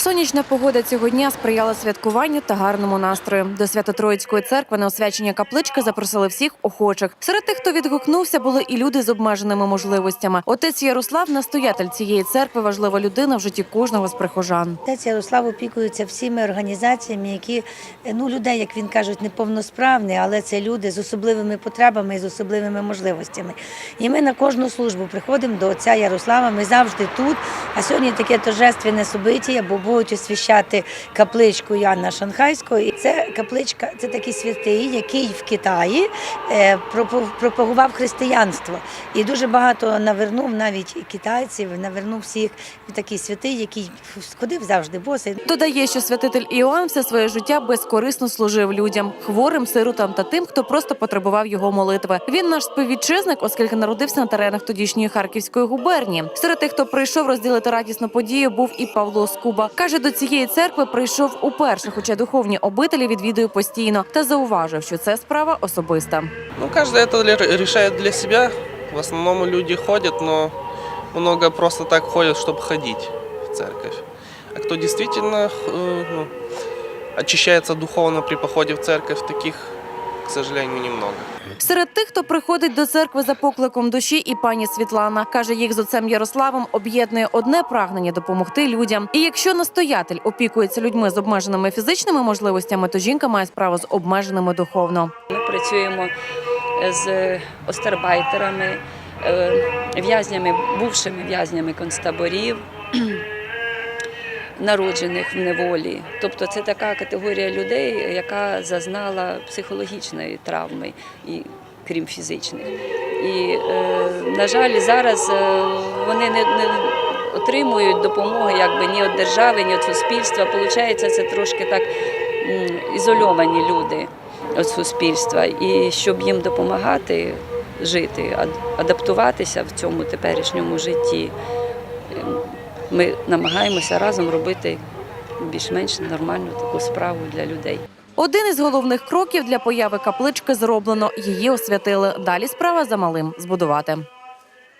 Сонячна погода цього дня сприяла святкуванню та гарному настрою. До Свято-Троїцької церкви на освячення каплички запросили всіх охочих. Серед тих, хто відгукнувся, були і люди з обмеженими можливостями. Отець Ярослав, настоятель цієї церкви, важлива людина в житті кожного з прихожан. Отець Ярослав опікується всіми організаціями, які ну людей, як він кажуть, неповносправні, але це люди з особливими потребами і з особливими можливостями. І ми на кожну службу приходимо до отця Ярослава. Ми завжди тут. А сьогодні таке торжественне собиття, бо будуть освящати капличку Яна Шанхайського. І це капличка, це такий святий, який в Китаї е, пропагував християнство. І дуже багато навернув навіть китайців, навернув всіх такий святий, який ходив завжди босий. Додає, що святитель Іоанн все своє життя безкорисно служив людям, хворим, сиротам та тим, хто просто потребував його молитви. Він наш співвітчизник, оскільки народився на теренах тодішньої Харківської губернії. Серед тих, хто прийшов розділити радісну подію, був і Павло Скуба. каже, до цієї церкви прийшов уперше, хоча духовні обителі відвідує постійно, та зауважив, що це справа особиста. Ну, каждый это ли- решает для себя. В основном люди ходят, но много просто так ходят, чтобы ходить в церковь. А кто действительно э, ну, очищается духовно при походе в церковь, таких, к сожалению, немного. Серед тих, хто приходить до церкви за покликом душі, і пані Світлана каже, їх з отцем Ярославом об'єднує одне прагнення допомогти людям. І якщо настоятель опікується людьми з обмеженими фізичними можливостями, то жінка має справу з обмеженими духовно. Ми працюємо з остарбайтерами, е, в'язнями, бувшими в'язнями концтаборів, народжених в неволі. Тобто це така категорія людей, яка зазнала психологічної травми, і, крім фізичних. І, е, на жаль, зараз е, вони не, отримують допомоги якби ні від держави, ні від суспільства. Получається, це трошки так ізольовані люди від суспільства. І щоб їм допомагати жити, адаптуватися в цьому теперішньому житті, ем, ми намагаємося разом робити більш-менш нормальну таку справу для людей. Один із головних кроків для появи каплички зроблено. Її освятили. Далі справа за малим збудувати.